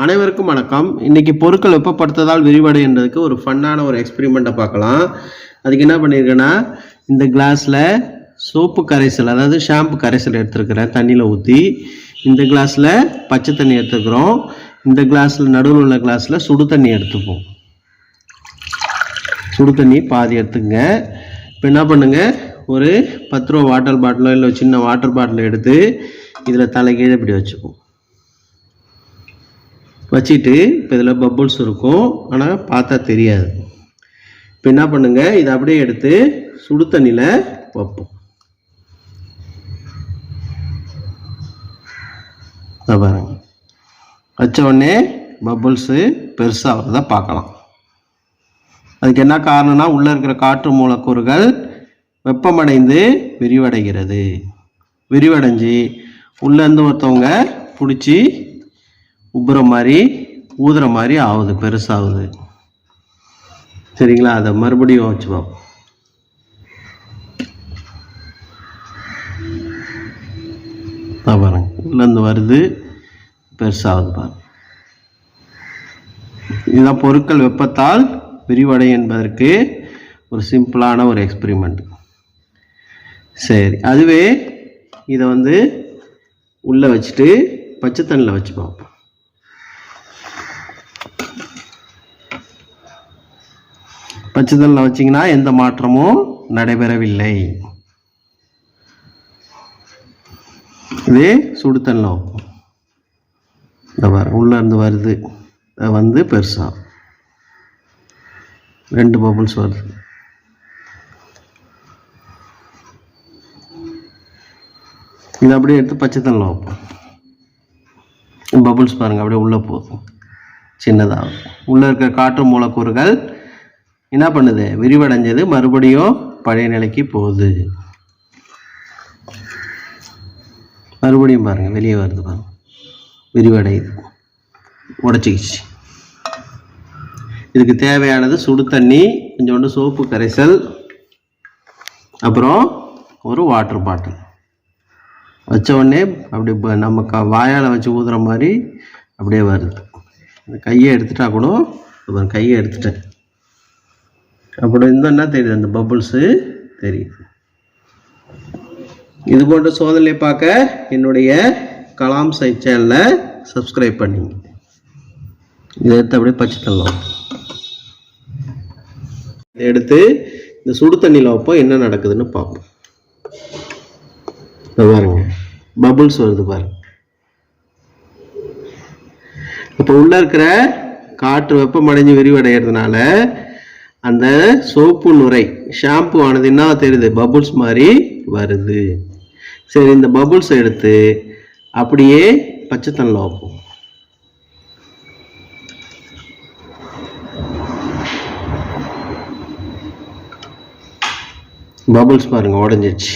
அனைவருக்கும் வணக்கம். இன்னைக்கு பொருட்கள் வெப்பப்படுத்துவதால் விரிவடைன்றதுக்கு ஒரு ஃபன்னான ஒரு எக்ஸ்பெரிமெண்ட்டை பார்க்கலாம். அதுக்கு என்ன பண்ணியிருக்கேன்னா இந்த கிளாஸில் சோப்பு கரைசல் அதாவது ஷாம்பு கரைசல் எடுத்துருக்கிறேன் தண்ணியில் ஊற்றி இந்த கிளாஸில் பச்சை தண்ணி எடுத்துக்கிறோம். இந்த கிளாஸில் நடுவில் உள்ள கிளாஸில் சுடு தண்ணி எடுத்துப்போம். சுடு தண்ணி பாதி எடுத்துங்க. இப்போ என்ன பண்ணுங்கள் ஒரு பத்து ரூபா வாட்டர் பாட்டிலோ இல்லை சின்ன வாட்டர் பாட்டில் எடுத்து இதில் தலைகீழே இப்படி வச்சுப்போம். வச்சுட்டு இப்போ இதில் பப்புள்ஸ் இருக்கும். ஆனால் பார்த்தா தெரியாது. இப்போ என்ன பண்ணுங்கள் இதை அப்படியே எடுத்து சுடு தண்ணியில் வைப்போம். பாருங்க. வச்ச உடனே பப்புள்ஸு பெருசாக வரதை பார்க்கலாம். அதுக்கு என்ன காரணம்னா உள்ளே இருக்கிற காற்று மூலக்கூறுகள் வெப்பமடைந்து விரிவடைகிறது. விரிவடைஞ்சு உள்ளேருந்து ஒருத்தவங்க பிடிச்சி உப்புற மாதிரி ஊதுற மாதிரி ஆகுது பெருசாகுது சரிங்களா? அதை மறுபடியும் வச்சு பார்ப்போம் பாருங்க. உள்ளேருந்து வருது பெருசாகுது பாருங்க. இதுதான் பொருட்கள் வெப்பத்தால் விரிவடை என்பதற்கு ஒரு சிம்பிளான ஒரு எக்ஸ்பெரிமெண்ட் சரி அதுவே இதை வந்து உள்ளே வச்சுட்டு பச்சை தண்ணியில் வச்சு பார்ப்போம் பச்சை வச்சிங்கன்னா எந்த மாற்றமும் நடைபெறவில்லை. இதே சுடு வைப்போம். இந்த உள்ளே இருந்து வருது. வந்து பெருசாக ரெண்டு பபுள்ஸ் வருது. இதை அப்படியே எடுத்து பச்சை தண்ணியில் வைப்போம். பபுள்ஸ் பாருங்கள் அப்படியே உள்ளே போகும் சின்னதாக உள்ளே இருக்கிற காற்று மூலக்கூறுகள் என்ன பண்ணுது? விரிவடைஞ்சது. மறுபடியும் பழைய நிலைக்கு போகுது. மறுபடியும் பாருங்கள் வெளியே வருது பாருங்க. விரிவடையுது. உடச்சிக்கிச்சு. இதுக்கு தேவையானது சுடு தண்ணி கொஞ்சோண்டு சோப்பு கரைசல் அப்புறம் ஒரு வாட்டர் பாட்டில் வச்ச உடனே அப்படி நம்ம க வாயால் வச்சு ஊதுற மாதிரி அப்படியே வருது. கையை எடுத்துட்டா கூட கையை எடுத்துட்டேன். அப்படி இருந்தால் என்ன தெரியுது? அந்த பபுள்ஸு தெரியுது. இது போன்ற சோதனை பார்க்க என்னுடைய கலாம் சை சேனலை சப்ஸ்கிரைப் பண்ணிங்க. இதை எடுத்து அப்படியே பச்சை தள்ளலாம். இதை எடுத்து இந்த சுடு தண்ணியில் வைப்போம். என்ன நடக்குதுன்னு பார்ப்போம். பாருங்க. பபுள்ஸ் வருது பாருங்க. இப்போ உள்ள இருக்கிற காற்று வெப்பமடைஞ்சு விரிவடைகிறதுனால அந்த சோப்பு நுரை ஷாம்பு ஆனது என்ன தெரியுது? பபுள்ஸ் மாதிரி வருது. சரி இந்த பபுள்ஸ் எடுத்து அப்படியே பச்சைத்தண்ணில் வைப்போம் பபுள்ஸ் பாருங்க உடஞ்சிருச்சு.